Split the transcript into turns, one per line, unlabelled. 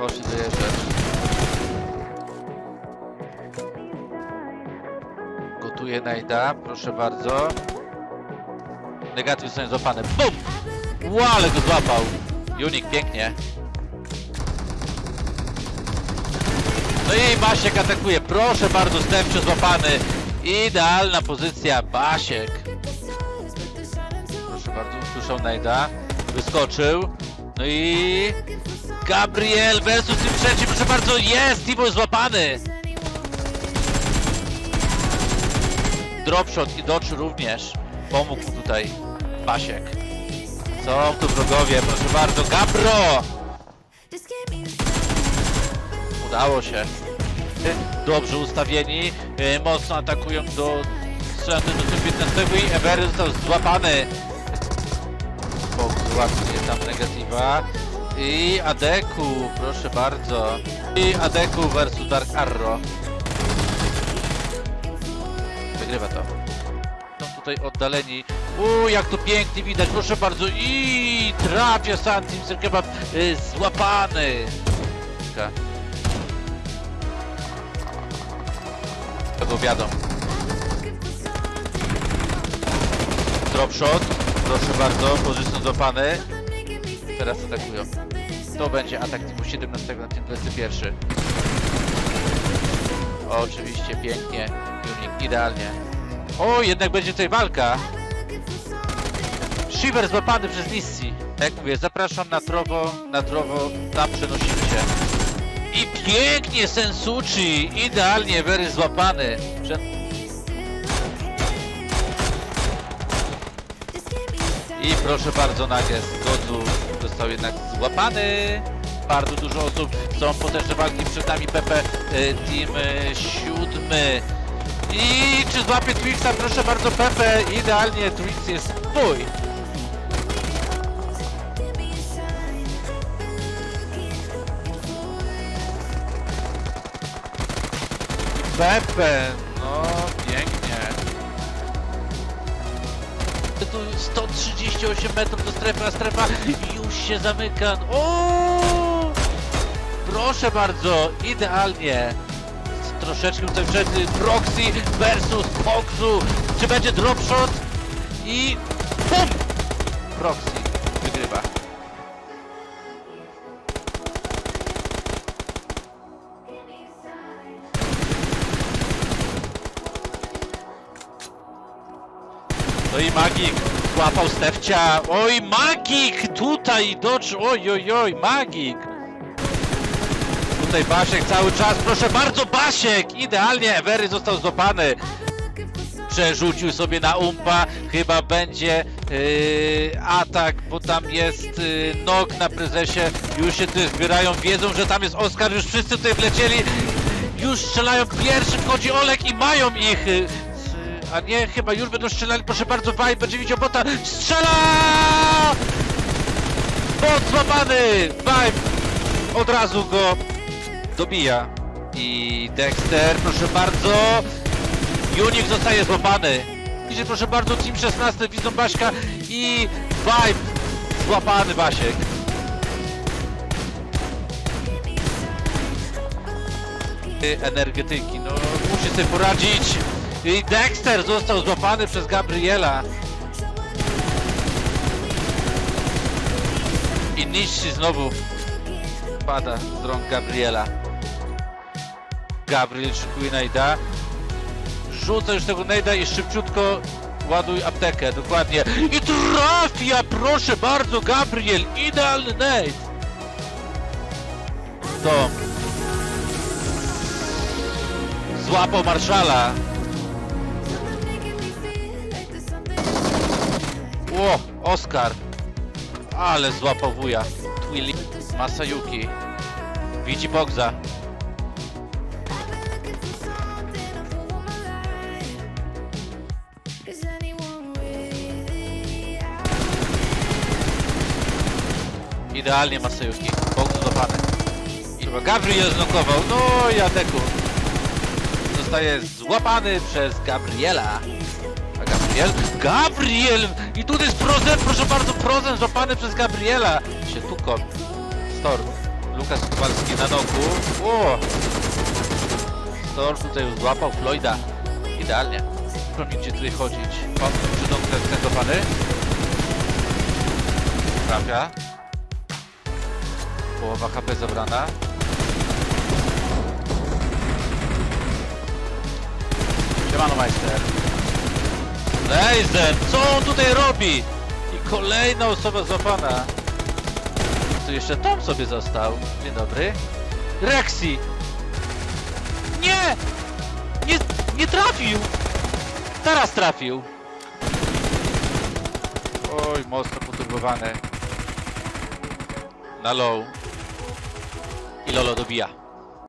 Poszli dojeżdżać. Gotuje najda, proszę bardzo. Negatyw zostanie złapany. BUM! Ła, ale go złapał. Unik, pięknie. No i Basiek atakuje. Proszę bardzo, Stefcio złapany. Idealna pozycja, Basiek. Proszę bardzo, usłyszał Najda. Wyskoczył. No i... Gabriel versus tym trzecim, proszę bardzo, jest! Timo jest złapany! Dropshot i Dodge również. Pomógł tutaj Basiek. Są tu wrogowie, proszę bardzo. Gabro! Udało się. Dobrze ustawieni. e, Mocno atakują do strzelania do typu 15 i Every został złapany. Bok złapie tam negatywa. I Adeku, proszę bardzo. I Adeku versus Dark Arrow. Wygrywa to. Są tutaj oddaleni. Uuu, jak to pięknie widać, proszę bardzo. I trafia Santim Kebab y, złapany. Taka. Tego wiadomo. Dropshot. Proszę bardzo, pozycją złapany. Teraz atakują. To będzie atak typu 17 na tym 21. Oczywiście, pięknie. Idealnie. O, jednak będzie tutaj walka. Shiver złapany przez Nissi. Jak mówię, zapraszam na trowo, na trowo, tam przenosimy się. I pięknie Sensuchi, idealnie Wery złapany. Prze I proszę bardzo, Nages Godzu został jednak złapany. Bardzo dużo osób, są potężne walki przed nami Pepe, y, team y, siódmy. I czy złapie Twixa? Proszę bardzo Pepe, idealnie Twix jest twój. Pepe, no pięknie. Tu 138 metrów do strefy, a strefa już się zamyka. O! Proszę bardzo, idealnie. Troszeczkę tutaj przed Proxy versus Foxu. Czy będzie dropshot? I BUM! Proxy wygrywa. No i Magik złapał Stefcia. Oj, Magik! Tutaj Dodge, oj, oj, oj, Magik! Tutaj Basiek cały czas, proszę bardzo, Basiek! Idealnie, Ewery został złapany. Przerzucił sobie na umpa, chyba będzie yy, atak, bo tam jest yy, na prezesie. Już się tutaj zbierają, wiedzą, że tam jest Oskar, już wszyscy tutaj wlecieli. Już strzelają pierwszy, wchodzi Olek i mają ich. Yy, a nie, chyba już będą strzelali, proszę bardzo, Vibe będzie widział bota. Strzela! Bot złapany! Vibe od razu go dobija. I Dexter, proszę bardzo. Unik zostaje złapany. Idzie proszę bardzo, Team 16, widzą Baśka i Vibe złapany Basiek. Energetyki, no musi sobie poradzić. I Dexter został złapany przez Gabriela. I Nishi znowu pada z rąk Gabriela. Gabriel szykuje najda. Rzuca już tego najda i szybciutko ładuj aptekę, dokładnie. I trafia, proszę bardzo, Gabriel, idealny nade. To. Złapał Marszala. Ło, Oskar. Ale złapał wuja. Twilly. Masayuki. Widzi Bogza. Idealnie Masayuki. Bogzu złapany. Chyba Gabriel znokował. No i Adeku. Zostaje złapany przez Gabriela. Gabriel? Gabriel! I tutaj jest Prozen, proszę bardzo, Prozen złapany przez Gabriela. Się tuką. Storm. Lukas Kowalski na nogu. O! Thor tutaj złapał Floyda. Idealnie. Proszę gdzie tutaj chodzić. O, przydąg ten dopany. Trafia. Połowa HP zabrana.
Siemano majster.
Leisen, co on tutaj robi? I kolejna osoba złapana. Tu jeszcze Tom sobie został. Dzień dobry. Rexy! Nie! Nie, nie trafił! Teraz trafił. Oj, mocno poturbowany. Na low. I Lolo dobija.